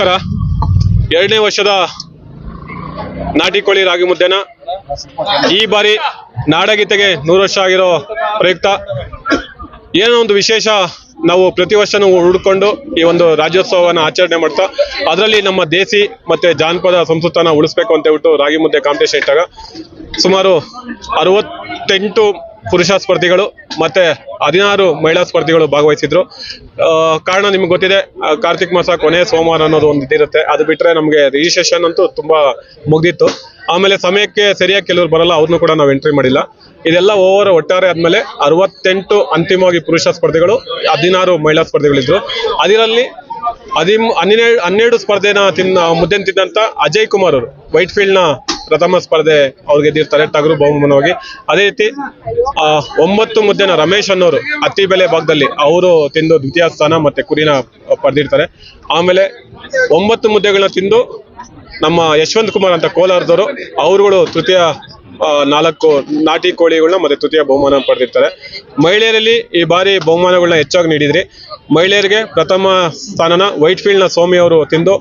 ನಮಸ್ಕಾರ ಎರಡನೇ ವರ್ಷದ ನಾಟಿ ಕೋಳಿ ರಾಗಿ ಮುದ್ದೆನ ಈ ಬಾರಿ ನಾಡಗೀತೆಗೆ ನೂರು ವರ್ಷ ಆಗಿರೋ ಪ್ರಯುಕ್ತ. ಏನೋ ಒಂದು ವಿಶೇಷ ನಾವು ಪ್ರತಿ ವರ್ಷನೂ ಹುಡ್ಕೊಂಡು ಈ ಒಂದು ರಾಜ್ಯೋತ್ಸವವನ್ನು ಆಚರಣೆ ಮಾಡ್ತಾ, ಅದರಲ್ಲಿ ನಮ್ಮ ದೇಸಿ ಮತ್ತೆ ಜಾನಪದ ಸಂಸ್ಕೃತನ ಉಳಿಸ್ಬೇಕು ಅಂತ ಹೇಳ್ಬಿಟ್ಟು ರಾಗಿ ಮುದ್ದೆ ಕಾಂಪಿಟೇಷನ್ ಇಟ್ಟಾಗ ಸುಮಾರು ಅರವತ್ತೆಂಟು ಪುರುಷ ಸ್ಪರ್ಧಿಗಳು ಮತ್ತೆ ಹದಿನಾರು ಮಹಿಳಾ ಸ್ಪರ್ಧಿಗಳು ಭಾಗವಹಿಸಿದ್ರು. ಕಾರಣ ನಿಮ್ಗೆ ಗೊತ್ತಿದೆ ಕಾರ್ತಿಕ್ ಮಾಸ ಕೊನೆ ಸೋಮವಾರ ಅನ್ನೋದು ಒಂದು ಇದಿರುತ್ತೆ. ಅದು ಬಿಟ್ರೆ ನಮಗೆ ರಿಜಿಸ್ಟ್ರೇಷನ್ ಅಂತೂ ತುಂಬಾ ಮುಗ್ದಿತ್ತು. ಆಮೇಲೆ ಸಮಯಕ್ಕೆ ಸರಿಯಾಗಿ ಕೆಲವರು ಬರಲ್ಲ ಅವ್ರನ್ನೂ ಕೂಡ ನಾವು ಎಂಟ್ರಿ ಮಾಡಿಲ್ಲ. ಇದೆಲ್ಲ ಓವರ್ ಒಟ್ಟಾರೆ ಆದ್ಮೇಲೆ ಅರವತ್ತೆಂಟು ಅಂತಿಮವಾಗಿ ಪುರುಷ ಸ್ಪರ್ಧಿಗಳು, ಹದಿನಾರು ಮಹಿಳಾ ಸ್ಪರ್ಧೆಗಳಿದ್ರು. ಅದರಲ್ಲಿ ಹದಿಮ್, ಹನ್ನೆರಡು ಹನ್ನೆರಡು ಸ್ಪರ್ಧೆನ ತಿನ್ನ ಮುದ್ದೆ ತಿಂದಂತ ಅಜಯ್ ಕುಮಾರ್ ಅವರು ವೈಟ್ ಫೀಲ್ಡ್ ಪ್ರಥಮ ಸ್ಪರ್ಧೆ ಅವ್ರು ಗೆದ್ದಿರ್ತಾರೆ ಟಗರು ಬಹುಮಾನವಾಗಿ ಅದೇ ರೀತಿ ಒಂಬತ್ತು ಮುದ್ದೆನ ರಮೇಶ್ ಅನ್ನೋರು ಅತಿ ಬೆಲೆ ಭಾಗದಲ್ಲಿ ಅವರು ತಿಂದು ದ್ವಿತೀಯ ಸ್ಥಾನ ಮತ್ತೆ ಕುರಿನ ಪಡೆದಿರ್ತಾರೆ. ಆಮೇಲೆ ಒಂಬತ್ತು ಮುದ್ದೆಗಳನ್ನ ತಿಂದು ನಮ್ಮ ಯಶವಂತ್ ಕುಮಾರ್ ಅಂತ ಕೋಲಾರದವರು, ಅವರುಗಳು ತೃತೀಯ ನಾಲ್ಕು ನಾಟಿ ಕೋಳಿಗಳನ್ನ ಮತ್ತೆ ತೃತೀಯ ಬಹುಮಾನ ಪಡೆದಿರ್ತಾರೆ. ಮಹಿಳೆಯರಲ್ಲಿ ಈ ಬಾರಿ ಬಹುಮಾನಗಳನ್ನ ಹೆಚ್ಚಾಗಿ ನೀಡಿದ್ರಿ. ಮಹಿಳೆಯರಿಗೆ ಪ್ರಥಮ ಸ್ಥಾನನ ವೈಟ್ ಫೀಲ್ಡ್ನ ಸೌಮ್ಯ ಅವರು ತಿಂದು,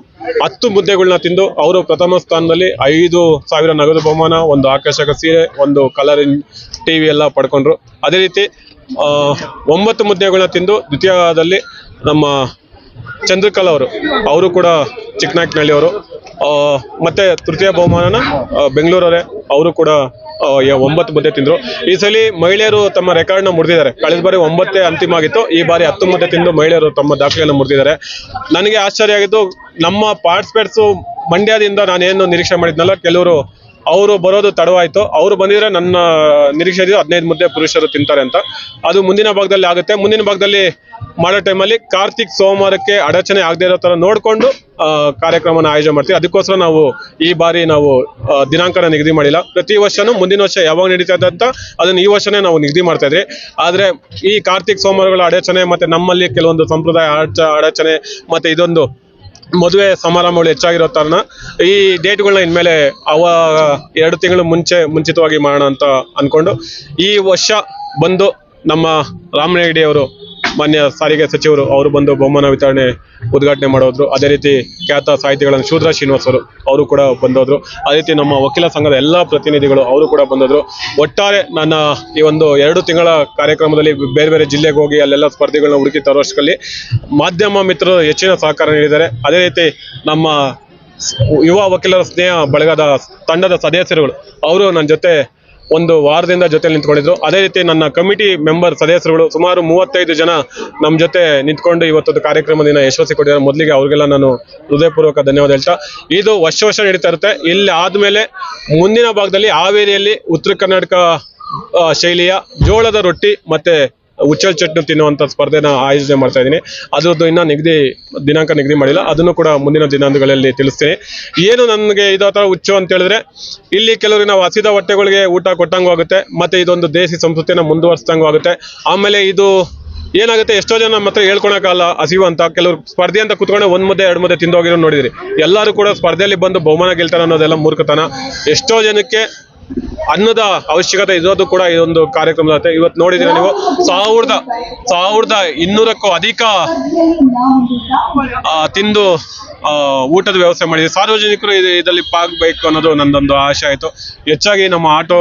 ಹತ್ತು ಮುದ್ದೆಗಳನ್ನ ತಿಂದು, ಅವರು ಪ್ರಥಮ ಸ್ಥಾನದಲ್ಲಿ ಐದು ಸಾವಿರ ನಗದು ಬಹುಮಾನ, ಒಂದು ಆಕರ್ಷಕ ಸೀರೆ, ಒಂದು ಕಲರ್ ಟಿವಿ ಎಲ್ಲ ಪಡ್ಕೊಂಡ್ರು. ಅದೇ ರೀತಿ ಒಂಬತ್ತು ಮುದ್ದೆಗಳನ್ನ ತಿಂದು, ದ್ವಿತೀಯದಲ್ಲಿ ನಮ್ಮ ಚಂದ್ರಕಲಾ ಅವರು ಅವರು ಕೂಡ ಚಿಕ್ಕನಾಯಕನಹಳ್ಳಿ ಅವರು ಮತ್ತೆ ತೃತೀಯ ಬಹುಮಾನನ ಆ, ಬೆಂಗಳೂರವರೇ ಅವರು ಕೂಡ ಆ, ಒಂಬತ್ತು ಮುದ್ದೆ ತಿಂದ್ರು. ಈ ಸಲ ಮಹಿಳೆಯರು ತಮ್ಮ ರೆಕಾರ್ಡ್ನ ಮುರಿದಿದ್ದಾರೆ. ಕಳೆದ ಬಾರಿ ಒಂಬತ್ತೇ ಅಂತಿಮ ಆಗಿತ್ತು. ಈ ಬಾರಿ ಹತ್ತು ಮುದ್ದೆ ತಿಂದು ಮಹಿಳೆಯರು ತಮ್ಮ ದಾಖಲೆಯನ್ನು ಮುರಿದಿದ್ದಾರೆ. ನನಗೆ ಆಶ್ಚರ್ಯ ಆಗಿದ್ದು ನಮ್ಮ ಪಾರ್ಟಿಸಿಪೇಟ್ಸು ಮಂಡ್ಯದಿಂದ ನಾನೇನು ನಿರೀಕ್ಷೆ ಮಾಡಿದ್ನಲ್ಲ ಕೆಲವರು ಅವರು ಬರೋದು ತಡವಾಯ್ತು. ಅವರು ಬಂದಿದ್ರೆ ನನ್ನ ನಿರೀಕ್ಷೆ ಇದೆಯೋ ಹದಿನೈದು ಮುದ್ದೆ ಪುರುಷರು ತಿಂತಾರೆ ಅಂತ. ಅದು ಮುಂದಿನ ಭಾಗದಲ್ಲಿ ಆಗುತ್ತೆ. ಮುಂದಿನ ಭಾಗದಲ್ಲಿ ಮಾಡೋ ಟೈಮಲ್ಲಿ ಕಾರ್ತಿಕ್ ಸೋಮವಾರಕ್ಕೆ ಅಡಚಣೆ ಆಗದೆ ಇರೋ ತರ ನೋಡಿಕೊಂಡು ಕಾರ್ಯಕ್ರಮನ ಆಯೋಜನೆ ಮಾಡ್ತೀವಿ. ಅದಕ್ಕೋಸ್ಕರ ನಾವು ಈ ಬಾರಿ ನಾವು ದಿನಾಂಕನ ನಿಗದಿ ಮಾಡಿಲ್ಲ. ಪ್ರತಿ ವರ್ಷನೂ ಮುಂದಿನ ವರ್ಷ ಯಾವಾಗ ನಡೀತಾ ಅಂತ ಅದನ್ನು ಈ ವರ್ಷನೇ ನಾವು ನಿಗದಿ ಮಾಡ್ತಾ ಇದ್ರಿ ಆದರೆ ಈ ಕಾರ್ತಿಕ್ ಸೋಮವಾರಗಳ ಅಡಚಣೆ ಮತ್ತೆ ನಮ್ಮಲ್ಲಿ ಕೆಲವೊಂದು ಸಂಪ್ರದಾಯ ಅಡಚ, ಅಡಚಣೆ ಮತ್ತೆ ಇದೊಂದು ಮದುವೆ ಸಮಾರಂಭಗಳು ಹೆಚ್ಚಾಗಿರೋ ಕಾರಣ ಈ ಡೇಟ್ಗಳನ್ನ ಇನ್ಮೇಲೆ ಅವ, ಎರಡು ತಿಂಗಳು ಮುಂಚೆ ಮುಂಚಿತವಾಗಿ ಮಾಡೋಣ ಅಂತ ಅಂದ್ಕೊಂಡು ಈ ವರ್ಷ ಬಂದು ನಮ್ಮ ರಾಮನಗಡಿ ಅವರು ಮಾನ್ಯ ಸಾರಿಗೆ ಸಚಿವರು ಅವರು ಬಂದು ಬಹುಮಾನ ವಿತರಣೆ ಉದ್ಘಾಟನೆ ಮಾಡೋದ್ರು. ಅದೇ ರೀತಿ ಖ್ಯಾತ ಸಾಹಿತಿಗಳನ್ನು ಶೂದ್ರ ಶ್ರೀನಿವಾಸ್ ಅವರು ಕೂಡ ಬಂದೋದ್ರು. ಅದೇ ರೀತಿ ನಮ್ಮ ವಕೀಲ ಸಂಘದ ಎಲ್ಲ ಪ್ರತಿನಿಧಿಗಳು ಅವರು ಕೂಡ ಬಂದೋದ್ರು. ಒಟ್ಟಾರೆ ನನ್ನ ಈ ಒಂದು ಎರಡು ತಿಂಗಳ ಕಾರ್ಯಕ್ರಮದಲ್ಲಿ ಬೇರೆ ಬೇರೆ ಜಿಲ್ಲೆಗೆ ಹೋಗಿ ಅಲ್ಲೆಲ್ಲ ಸ್ಪರ್ಧೆಗಳನ್ನ ಹುಡುಕಿ ತರೋಷ್ಟರಲ್ಲಿ ಮಾಧ್ಯಮ ಮಿತ್ರರು ಹೆಚ್ಚಿನ ಸಹಕಾರ ನೀಡಿದ್ದಾರೆ. ಅದೇ ರೀತಿ ನಮ್ಮ ಯುವ ವಕೀಲರ ಸ್ನೇಹ ಬಳಗದ ತಂಡದ ಸದಸ್ಯರುಗಳು, ಅವರು ನನ್ನ ಜೊತೆ ಒಂದು ವಾರದಿಂದ ಜೊತೆ ನಿಂತ್ಕೊಂಡಿದ್ರು. ಅದೇ ರೀತಿ ನನ್ನ ಕಮಿಟಿ ಮೆಂಬರ್ ಸದಸ್ಯರುಗಳು ಸುಮಾರು ಮೂವತ್ತೈದು ಜನ ನಮ್ಮ ಜೊತೆ ನಿಂತ್ಕೊಂಡು ಇವತ್ತೊಂದು ಕಾರ್ಯಕ್ರಮದಿಂದ ಯಶಸ್ವಿ ಕೊಟ್ಟಿದ್ದಾರೆ. ಮೊದಲಿಗೆ ಅವ್ರಿಗೆಲ್ಲ ನಾನು ಹೃದಯಪೂರ್ವಕ ಧನ್ಯವಾದ ಹೇಳ್ತಾ, ಇದು ವರ್ಷ ವರ್ಷ ನಡೀತಾ ಇರುತ್ತೆ. ಇಲ್ಲಿ ಆದಮೇಲೆ ಮುಂದಿನ ಭಾಗದಲ್ಲಿ ಹಾವೇರಿಯಲ್ಲಿ ಉತ್ತರ ಕರ್ನಾಟಕ ಶೈಲಿಯ ಜೋಳದ ರೊಟ್ಟಿ ಮತ್ತೆ ಉಚ್ಚಲ್ ಚಟ್ನಿ ತಿನ್ನುವಂತ ಸ್ಪರ್ಧೆನ ಆಯೋಜನೆ ಮಾಡ್ತಾ ಇದ್ದೀನಿ. ಅದರದ್ದು ಇನ್ನ ನಿಗದಿ, ದಿನಾಂಕ ನಿಗದಿ ಮಾಡಿಲ್ಲ. ಅದನ್ನು ಕೂಡ ಮುಂದಿನ ದಿನಾಂಕಗಳಲ್ಲಿ ತಿಳಿಸ್ತೀನಿ. ಏನು ನನಗೆ ಇದು ಥರ ಹುಚ್ಚು ಅಂತ ಹೇಳಿದ್ರೆ, ಇಲ್ಲಿ ಕೆಲವರಿಗೆ ನಾವು ಹಸಿದ ಹೊಟ್ಟೆಗಳಿಗೆ ಊಟ ಕೊಟ್ಟಂಗೂ ಆಗುತ್ತೆ, ಮತ್ತೆ ಇದೊಂದು ದೇಸಿ ಸಂಸ್ಕೃತಿನ ಮುಂದುವರಿಸ್ದಂಗೂ ಆಗುತ್ತೆ. ಆಮೇಲೆ ಇದು ಏನಾಗುತ್ತೆ, ಎಷ್ಟೋ ಜನ ಮಾತ್ರ ಹತ್ರ ಹಸಿವು ಅಂತ. ಕೆಲವರು ಸ್ಪರ್ಧೆ ಅಂತ ಕುತ್ಕೊಂಡೆ ಒಂದು ಮುದ್ದೆ, ಎರಡು ಮುದ್ದೆ ತಿಂದೋಗಿರೋ ನೋಡಿದ್ರಿ. ಎಲ್ಲರೂ ಕೂಡ ಸ್ಪರ್ಧೆಯಲ್ಲಿ ಬಂದು ಬಹುಮಾನ ಗೆಲ್ತಾರೆ ಅನ್ನೋದೆಲ್ಲ ಮೂರ್ಖತನ. ಎಷ್ಟೋ ಜನಕ್ಕೆ ಅನ್ನದ ಅವಶ್ಯಕತೆ ಇರೋದು ಕೂಡ ಇದೊಂದು ಕಾರ್ಯಕ್ರಮ ಇರುತ್ತೆ ಇವತ್ತು ನೋಡಿದ್ರೆ ನೀವು? ಸಾವಿರದ ಸಾವಿರದ ಇನ್ನೂರಕ್ಕೂ ಅಧಿಕ ತಿಂದು ಊಟದ ವ್ಯವಸ್ಥೆ ಮಾಡಿದೆ ಸಾರ್ವಜನಿಕರು ಇದು ಇದರಲ್ಲಿ ಪಾಗಬೇಕು ಅನ್ನೋದು ನಂದೊಂದು ಆಶೆ ಆಯ್ತು. ಹೆಚ್ಚಾಗಿ ನಮ್ಮ ಆಟೋ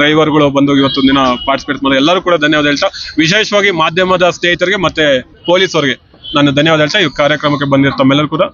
ಡ್ರೈವರ್ಗಳು ಬಂದು ಇವತ್ತು ದಿನ ಪಾರ್ಟಿಸಿಪೇಟ್ ಮಾಡಿ ಎಲ್ಲರೂ ಕೂಡ ಧನ್ಯವಾದ ಹೇಳ್ತಾ, ವಿಶೇಷವಾಗಿ ಮಾಧ್ಯಮದ ಸ್ನೇಹಿತರಿಗೆ ಮತ್ತೆ ಪೊಲೀಸರಿಗೆ ನಾನು ಧನ್ಯವಾದ ಹೇಳ್ತಾ ಈ ಕಾರ್ಯಕ್ರಮಕ್ಕೆ ಬಂದಿರೋ ತಮ್ಮೆಲ್ಲರೂ ಕೂಡ.